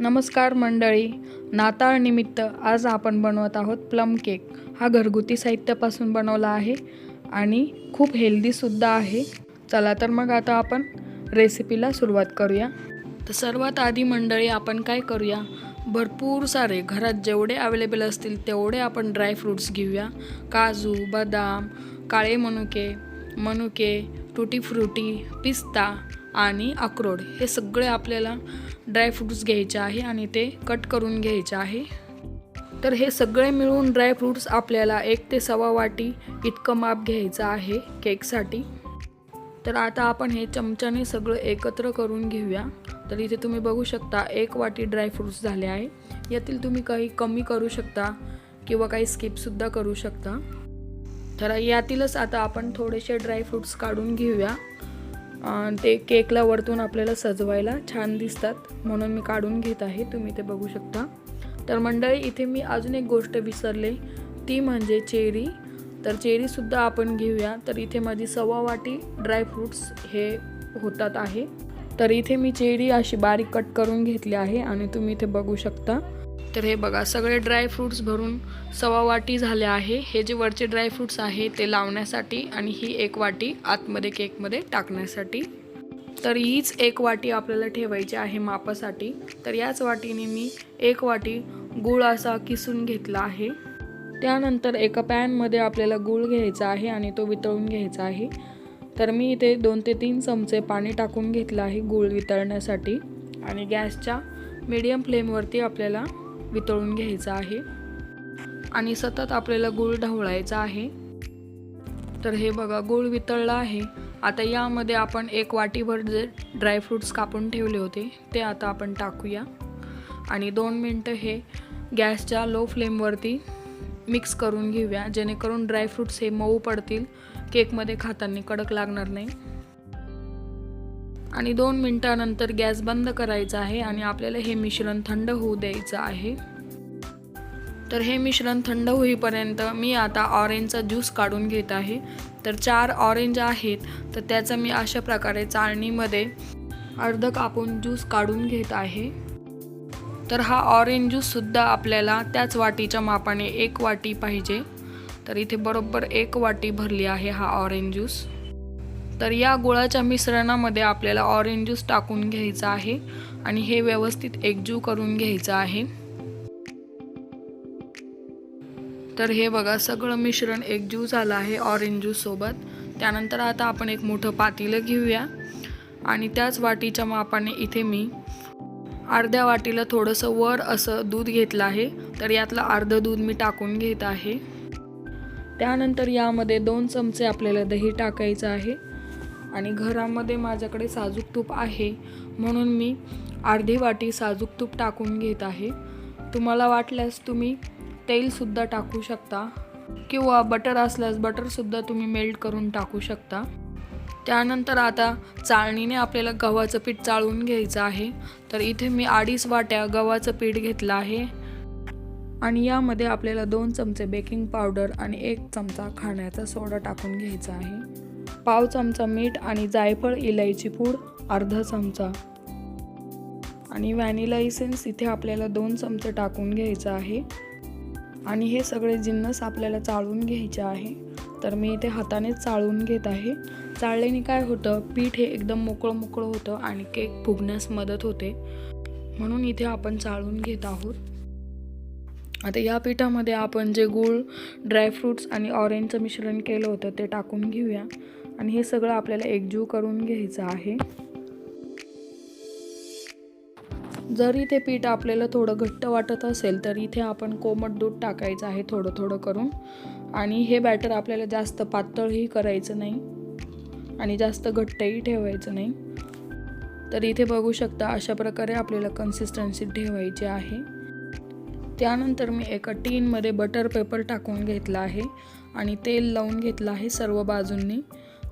नमस्कार मंडळी नाताळनिमित्त आज आपण बनवत आहोत प्लम केक. हा घरगुती साहित्यापासून बनवला आहे आणि खूप हेल्दीसुद्धा आहे. चला तर मग आता आपण रेसिपीला सुरुवात करूया. तर सर्वात आधी मंडळी आपण काय करूया? भरपूर सारे घरात जेवढे अवेलेबल असतील तेवढे आपण ड्रायफ्रूट्स घेऊया. काजू बदाम काळे मनुके मनुके टुटी फ्रुटी पिस्ता आणि अक्रोड हे सगळे आपल्याला ड्रायफ्रूट्स घ्यायचे आहे आणि ते कट करून घ्यायचे आहे. तर हे सगळे मिळून ड्रायफ्रूट्स आपल्याला एक ते सव्वा वाटी इतकं माप घ्यायचं आहे केकसाठी. तर आता आपण हे चमच्याने सगळं एकत्र करून घेऊया. तर इथे तुम्ही बघू शकता एक वाटी ड्रायफ्रूट्स झाले आहे. यातील तुम्ही काही कमी करू शकता किंवा काही स्किपसुद्धा करू शकता. तर यातीलच आता आपण थोडेसे ड्रायफ्रूट्स काढून घेऊया. ते केकला वरतून आपल्याला सजवायला छान दिसतात. म्हणून मी काढून घेत आहे. तुम्ही ते बघू शकता. तर मंडळी इथे मी अजून एक गोष्ट विसरले. ती म्हणजे चेरी. तर चेरीसुद्धा आपण घेऊया. तर इथे माझी सव्वा वाटी ड्रायफ्रूट्स हे होतात आहे. तर इथे मी चेरी अशी बारीक कट करून घेतली आहे आणि तुम्ही इथे बघू शकता. तर हे बघा सगळे ड्रायफ्रूट्स भरून सव्वा वाटी झाले आहे. हे जे वरचे ड्रायफ्रूट्स आहे ते लावण्यासाठी आणि ही एक वाटी आतमध्ये केकमध्ये टाकण्यासाठी. तर हीच एक वाटी आपल्याला ठेवायची आहे मापासाठी. तर याच वाटीने मी एक वाटी गूळ असा किसून घेतला आहे. त्यानंतर एका पॅनमध्ये आपल्याला गूळ घ्यायचा आहे आणि तो वितळून घ्यायचा आहे. तर मी इथे दोन ते तीन चमचे पाणी टाकून घेतलं आहे गूळ वितळण्यासाठी. आणि गॅसच्या मीडियम फ्लेमवरती आपल्याला वितळून घ्यायचा आहे आणि सतत आपल्याला गूळ ढवळायचा आहे. तर हे बघा गूळ वितळला आहे. आता यामध्ये आपण एक वाटीभर जे ड्रायफ्रूट्स कापून ठेवले होते ते आता आपण टाकूया. आणि दोन मिनटं हे गॅसच्या लो फ्लेमवरती मिक्स करून घेऊया जेणेकरून ड्रायफ्रूट्स हे मऊ पडतील. केकमध्ये खाताना कडक लागणार नाही. आणि दोन मिनटानंतर गॅस बंद करायचा आहे आणि आपल्याला हे मिश्रण थंड होऊ द्यायचं आहे. तर हे मिश्रण थंड होईपर्यंत मी आता ऑरेंजचा ज्यूस काढून घेत आहे. तर चार ऑरेंज आहेत तर त्याचं मी अशा प्रकारे चाळणीमध्ये अर्ध कापून ज्यूस काढून घेत आहे. तर हा ऑरेंज ज्यूससुद्धा आपल्याला त्याच वाटीच्या मापाने एक वाटी पाहिजे. तर इथे बरोबर एक वाटी भरली आहे हा ऑरेंज ज्यूस. तर या गुळाच्या मिश्रणामध्ये आपल्याला ऑरेंज ज्यूस टाकून घ्यायचा आहे आणि हे व्यवस्थित एकजीव करून घ्यायचं आहे. तर हे बघा सगळं मिश्रण एकजीव झालं आहे ऑरेंज ज्यूस सोबत. त्यानंतर आता आपण एक मोठं पातीलं घेऊया आणि त्याच वाटीच्या मापाने इथे मी अर्ध्या वाटीला थोडंसं वर असं दूध घेतलं आहे. तर यातलं अर्धं दूध मी टाकून घेत आहे. त्यानंतर यामध्ये दोन चमचे आपल्याला दही टाकायचं आहे. आणि घरामध्ये माझ्याकडे साजूक तूप आहे म्हणून मी अर्धी वाटी साजूक तूप टाकून घेत आहे. तुम्हाला वाटल्यास तुम्ही तेलसुद्धा टाकू शकता किंवा बटर असल्यास बटरसुद्धा तुम्ही मेल्ट करून टाकू शकता. त्यानंतर आता चाळणीने आपल्याला गव्हाचं पीठ चाळून घ्यायचं आहे. तर इथे मी अडीच वाट्या गव्हाचं पीठ घेतलं आहे. आणि यामध्ये आपल्याला दोन चमचे बेकिंग पावडर आणि एक चमचा खाण्याचा सोडा टाकून घ्यायचा आहे. पाव चमचा मीठ आणि जायफळ इलायची पूड अर्धा चमचा. आणि व्हॅनिला इसेन्स इथे आपल्याला दोन चमचे टाकून घ्यायचं आहे. आणि हे सगळे जिन्नस आपल्याला चाळून घ्यायचे आहे. तर मी इथे हातानेच चाळून घेत आहे. चाळल्याने काय होतं पीठ हे एकदम मोकळं मोकळं होतं आणि केक फुगण्यास मदत होते. म्हणून इथे आपण चाळून घेत आहोत. आता या पिठामध्ये आपण जे गूळ ड्रायफ्रूट्स आणि ऑरेंजचं मिश्रण केलं होतं ते टाकून घेऊया. आणि हे सगळं आपल्याला एकजीव करून घ्यायचं आहे. जर इथे पीठ आपल्याला थोडं घट्ट वाटत असेल तर इथे आपण कोमट दूध टाकायचं आहे थोडं थोडं करून. आणि हे बॅटर आपल्याला जास्त पातळही करायचं नाही. आणि जास्त घट्टही ठेवायचं नाही. तर इथे बघू शकता अशा प्रकारे आपल्याला कन्सिस्टन्सी ठेवायची आहे. त्यानंतर मी एका टीनमध्ये बटर पेपर टाकून घेतला आहे आणि तेल लावून घेतलं आहे सर्व बाजूंनी.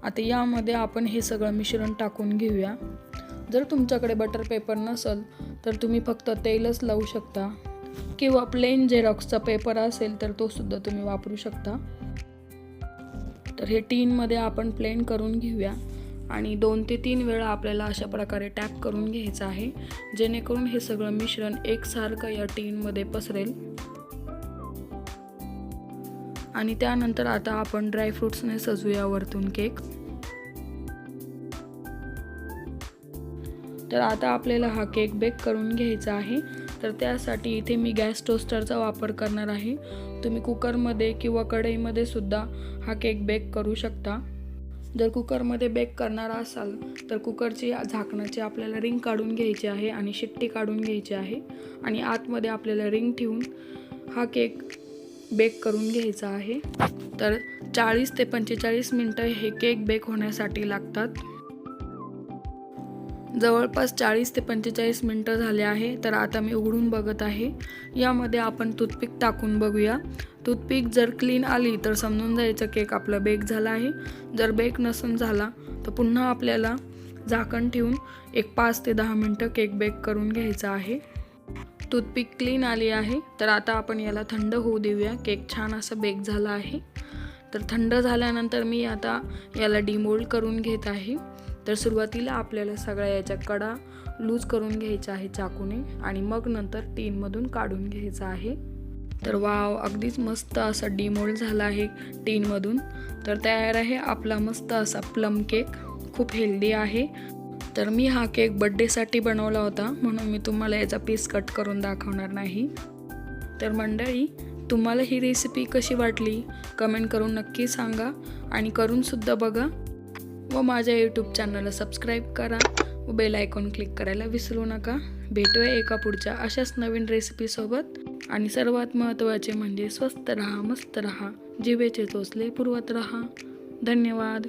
आता यामध्ये आपण हे सगळं मिश्रण टाकून घेऊया. जर तुमच्याकडे बटर पेपर नसेल तर तुम्ही फक्त तेलच लावू शकता. किंवा प्लेन झेरॉक्सचा पेपर असेल तर तो सुद्धा तुम्ही वापरू शकता. तर हे टीनमध्ये आपण प्लेन करून घेऊया. आणि दोन ते तीन वेळा आपल्याला अशा प्रकारे टॅप करून घ्यायचं आहे जेणेकरून हे सगळं मिश्रण एकसारखं या टीनमध्ये पसरेल. आणि त्यानंतर आता आपण ड्रायफ्रुट्सने सजूया वरतून केक. तर आता आपल्याला हा केक बेक करून घ्यायचा आहे. तर त्यासाठी इथे मी गॅस टोस्टरचा वापर करणार आहे. तुम्ही कुकरमध्ये किंवा कढईमध्ये सुद्धा हा केक बेक करू शकता. जर कुकरमध्ये बेक करणार असाल तर कुकरची झाकणाची आपल्याला रिंग काढून घ्यायची आहे आणि शिट्टी काढून घ्यायची आहे. आणि आतमध्ये आपल्याला रिंग ठेवून हा केक बेक करून घ्यायचा आहे. तर चाळीस ते पंचेचाळीस मिनटं हे केक बेक होण्यासाठी लागतात. जवळपास चाळीस ते पंचेचाळीस मिनटं झाले आहे तर आता मी उघडून बघत आहे. यामध्ये आपण टूथपिक टाकून बघूया. टूथपिक जर क्लीन आली तर समजून जायचं केक आपला बेक झाला आहे. जर बेक नसून झाला तर पुन्हा आपल्याला झाकण ठेवून एक पाच ते दहा मिनटं केक बेक करून घ्यायचा आहे. टूथपिक क्लीन आली आहे तर आता आपण याला थंड होऊ देऊया. केक छान असं बेक झाला आहे. तर थंड झाल्यानंतर मी आता याला डिमोल्ड करून घेत आहे. तर सुरुवातीला आपल्याला सगळ्या याच्या कडा लूज करून घ्यायच्या आहे चाकूने आणि मग नंतर टीनमधून काढून घ्यायचं आहे. तर वाव अगदीच मस्त असा डिमोल्ड झाला आहे टीनमधून तर तयार आहे आपला मस्त असा प्लम केक खूप हेल्दी आहे. तर मी हा केक बड्डेसाठी बनवला होता म्हणून मी तुम्हाला याचा पीस कट करून दाखवणार नाही. तर मंडळी तुम्हाला ही रेसिपी कशी वाटली? कमेंट करून नक्की सांगा आणि करूनसुद्धा बघा. व माझ्या यूट्यूब चॅनलला सबस्क्राईब करा व बेल आयकॉन क्लिक करायला विसरू नका. भेटूया एका पुढच्या अशाच नवीन रेसिपीसोबत आणि सर्वात महत्त्वाचे म्हणजे स्वस्त रहा मस्त रहा. जिवेचे चोचले पुरवत रहा. धन्यवाद.